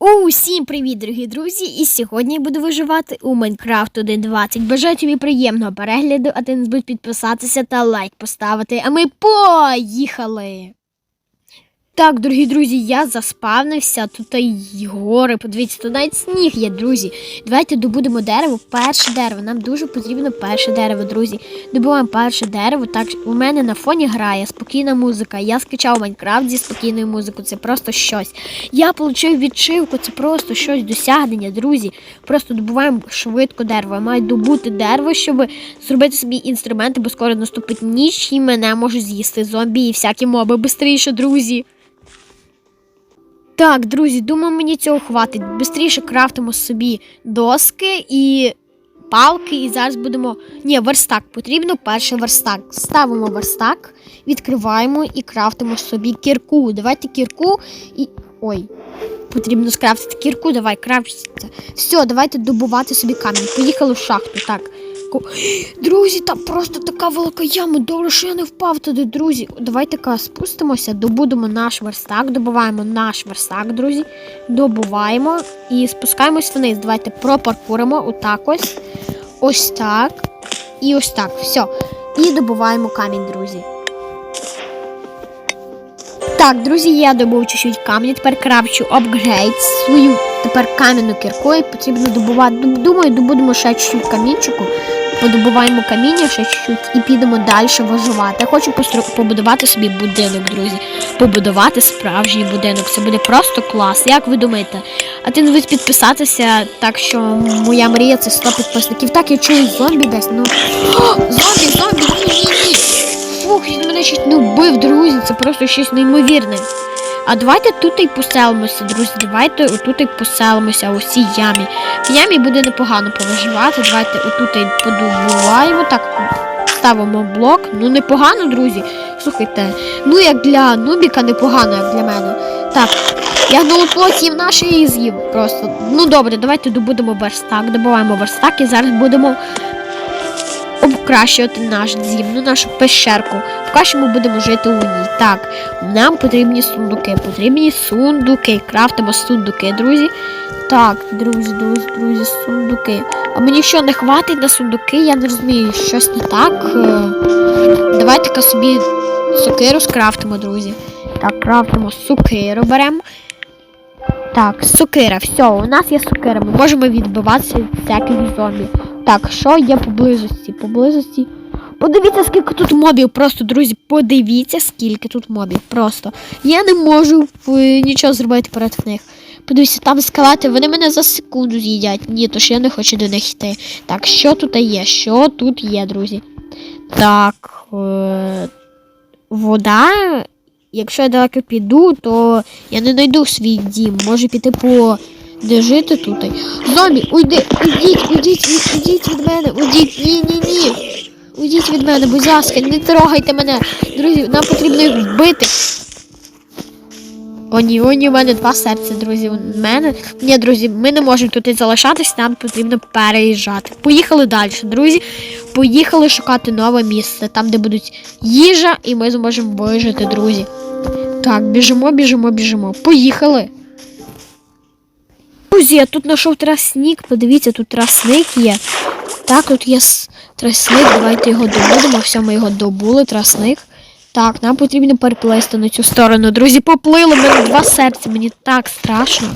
Усім привіт, дорогі друзі! І сьогодні я буду виживати у Майнкрафт 1.20. Бажаю тобі приємного перегляду, а ти не забудь підписатися та лайк поставити. А ми поїхали! Так, дорогі друзі, я заспавнився. Тут і гори. Подивіться, тут навіть сніг є, друзі. Давайте добудемо дерево, перше дерево. Нам дуже потрібно перше дерево, друзі. Добуваємо перше дерево. Так, у мене на фоні грає спокійна музика. Я скачав Майнкрафт зі спокійною музикою. Це просто щось. Я отримав відшивку, це просто щось досягнення, друзі. Просто добуваємо швидко дерево. Я маю добути дерево, щоб зробити собі інструменти, бо скоро наступить ніч і мене можуть з'їсти зомбі і всякі моби бистріше, друзі. Так, друзі, думаю, мені цього хватить. Бистріше крафтимо собі доски і палки, і зараз будемо. Ні, верстак. Потрібно перший верстак. Ставимо верстак, відкриваємо і крафтимо собі кірку. Давайте кірку і. Ой. Потрібно скрафтити кірку, давай, крафтиться. Все, давайте добувати собі камінь. Поїхали в шахту. Так. Ко- Друзі, там просто така велика яма. Добре, що я не впав туди, друзі. Давайте-ка спустимося, добудемо наш верстак, добуваємо наш верстак, друзі. Добуваємо і спускаємось вниз. Давайте пропаркуримо отак ось. Ось так. І ось так. Все. І добуваємо камінь, друзі. Так, друзі, я добув чуть-чуть камінь, тепер крафчу апгрейд свою тепер кам'яну кірку і потрібно добувати. Думаю, добудемо ще чуть-чуть камінчику, подобуваємо каміння ще чуть-чуть і підемо далі виживати. Я хочу побудувати собі будинок, друзі. Побудувати справжній будинок. Це буде просто клас. Як ви думаєте? А ти не підписатися, так що моя мрія це 100 підписників. Так, я чую зомбі десь. Ну. О, зомбі, зомбі, ні, ні, ні. Фух, він мене щось не вбив, друзі. Це просто щось неймовірне. А давайте тут і поселимося, друзі. Давайте отут і поселимося у цій ямі. В ямі буде непогано повиживати. Давайте отут і подобуваємо. Так, ставимо блок. Ну, непогано, друзі. Слухайте, ну як для Нубіка непогано, як для мене. Так, я плоть їв наш і з'їв просто. Ну добре, давайте добудемо верстак, добуваємо верстак і зараз будемо покращувати наш дім, ну нашу пещерку. Поки що ми будемо жити у ній. Так, нам потрібні сундуки. Потрібні сундуки. Крафтимо сундуки, друзі. Так, друзі, друзі, друзі, сундуки. А мені що не хватить на сундуки? Я не розумію, щось не так. Е, Давайте-ка собі сокиру скрафтимо, друзі. Так, крафтимо сокиру беремо. Так, сокира, все, у нас є сокира. Ми можемо відбиватися від всяких зомбі. Так, що є поблизості? Поблизості. Подивіться, скільки тут мобів. Просто, друзі, подивіться, скільки тут мобів. Просто. Я не можу нічого зробити проти них. Подивіться, там скелети, вони мене за секунду з'їдять. Ні, то ж я не хочу до них йти. Так, що тут є? Що тут є, друзі? Так. Е- вода. Якщо я далеко піду, то я не знайду свій дім. Може піти по де жити тут. Зомбі, уйди, уйдіть, уйдіть, уйдіть від мене, уйдіть, ні, ні, ні. Уйдіть від мене, будь ласка, не трогайте мене. Друзі, нам потрібно їх вбити. О, ні, о, ні, у мене два серця, друзі. У мене. Ні, друзі, ми не можемо тут залишатись, нам потрібно переїжджати. Поїхали далі, друзі. Поїхали шукати нове місце, там, де будуть їжа, і ми зможемо вижити, друзі. Так, біжимо, біжимо, біжимо. Поїхали. Друзі, я тут знайшов трасник. Подивіться, тут трасник є. Так, тут є трасник, давайте його добудемо. Все, ми його добули, трасник. Так, нам потрібно переплести на цю сторону. Друзі, поплили, в мене два серця, мені так страшно.